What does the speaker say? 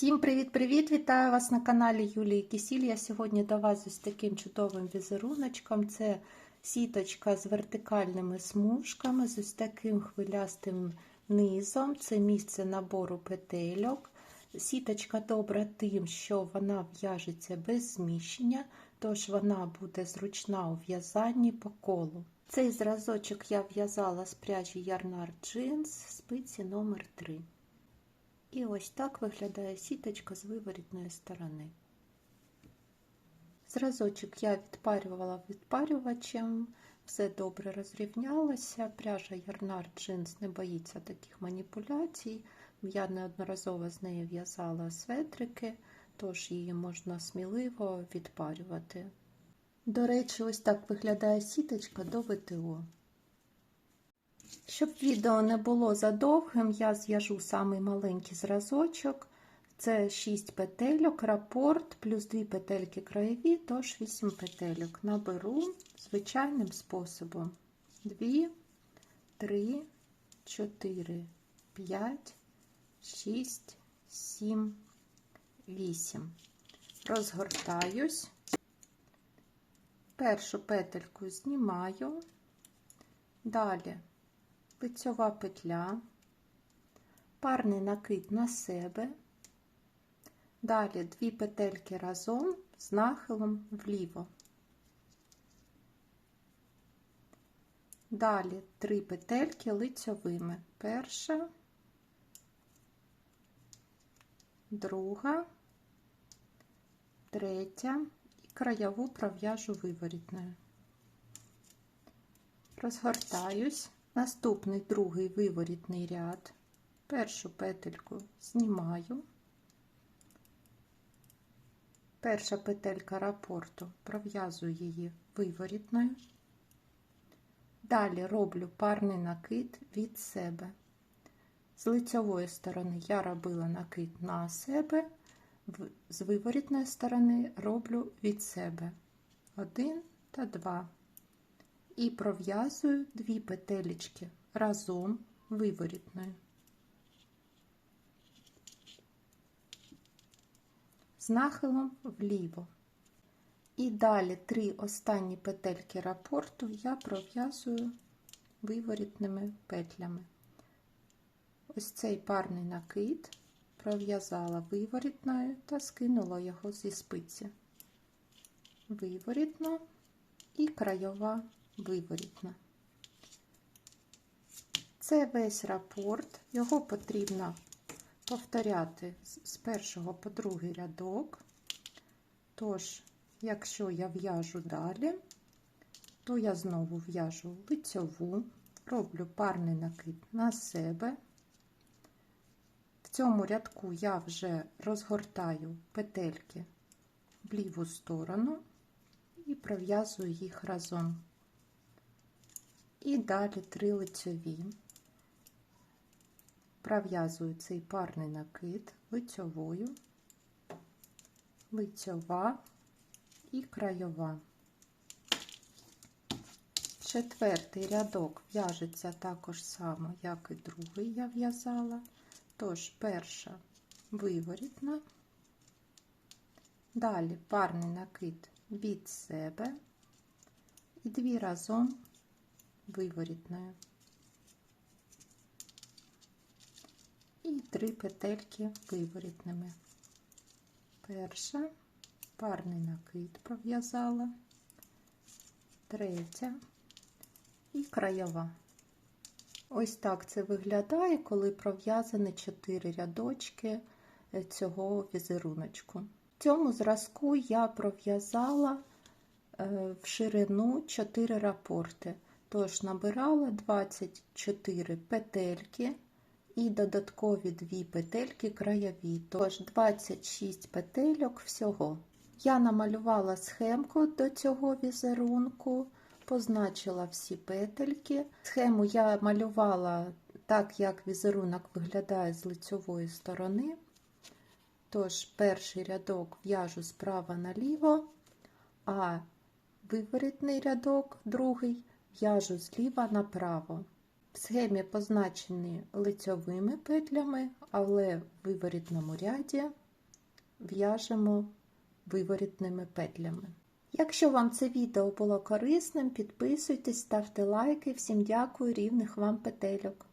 Всім привіт-привіт! Вітаю вас на каналі Юлії Кисіль. Я сьогодні до вас з таким чудовим візеруночком. Це сіточка з вертикальними смужками, з ось таким хвилястим низом. Це місце набору петельок. Сіточка добра тим, що вона в'яжеться без зміщення, тож вона буде зручна у в'язанні по колу. Цей зразочок я в'язала з пряжі Ярнар Джинс спиці номер 3 і ось так виглядає сіточка з виворітної сторони. Зразочок я відпарювала відпарювачем, все добре розрівнялося. Пряжа Ярнар Джинс не боїться таких маніпуляцій. Я неодноразово з нею в'язала светрики, тож її можна сміливо відпарювати. До речі, ось так виглядає сіточка до ВТО. Щоб відео не було задовгим, я зв'яжу самий маленький зразочок. Це 6 петельок, рапорт, плюс 2 петельки краєві, тож 8 петельок. Наберу звичайним способом. 2, 3, 4, 5, 6, 7, 8. Розгортаюсь. Першу петельку знімаю. Далі лицьова петля, парний накид на себе, далі дві петельки разом з нахилом вліво. Далі три петельки лицьовими. Перша, друга, третя і краєву пров'яжу виворітною. Розгортаюсь. Наступний другий виворітний ряд, першу петельку знімаю, перша петелька рапорту пров'язую її виворітною, далі роблю парний накид від себе. З лицьової сторони я робила накид на себе, з виворітної сторони роблю від себе. Один та два і пров'язую дві петелечки разом виворітною. З нахилом вліво. І далі три останні петельки рапорту я пров'язую виворітними петлями. Ось цей парний накид пров'язала виворітною та скинула його зі спиці. Виворітна і краєва виворітна. Це весь рапорт, його потрібно повторяти з першого по другий рядок. Тож, якщо я в'яжу далі, то я знову в'яжу лицьову, роблю парний накид на себе. В цьому рядку я вже розгортаю петельки в ліву сторону і пров'язую їх разом. І далі три лицьові, пров'язую цей парний накид лицьовою, лицьова і краєва. Четвертий рядок в'яжеться також само, як і другий я в'язала. Тож, перша виворітна, далі парний накид від себе і дві разом виворітною. І три петельки виворітними. Перша, парний накид пров'язала, третя і краєва. Ось так це виглядає, коли пров'язані 4 рядочки цього візеруночку. В цьому зразку я пров'язала е, в ширину 4 рапорти. Тож набирала 24 петельки і додаткові 2 петельки краєві, тож 26 петельок всього. Я намалювала схемку до цього візерунку, позначила всі петельки. Схему я малювала так, як візерунок виглядає з лицьової сторони. Тож, перший рядок в'яжу справа наліво, а виворітний рядок, другий в'яжу зліва направо. В схемі позначені лицьовими петлями, але в виворітному ряді в'яжемо виворітними петлями. Якщо вам це відео було корисним, підписуйтесь, ставте лайки. Всім дякую, рівних вам петельок.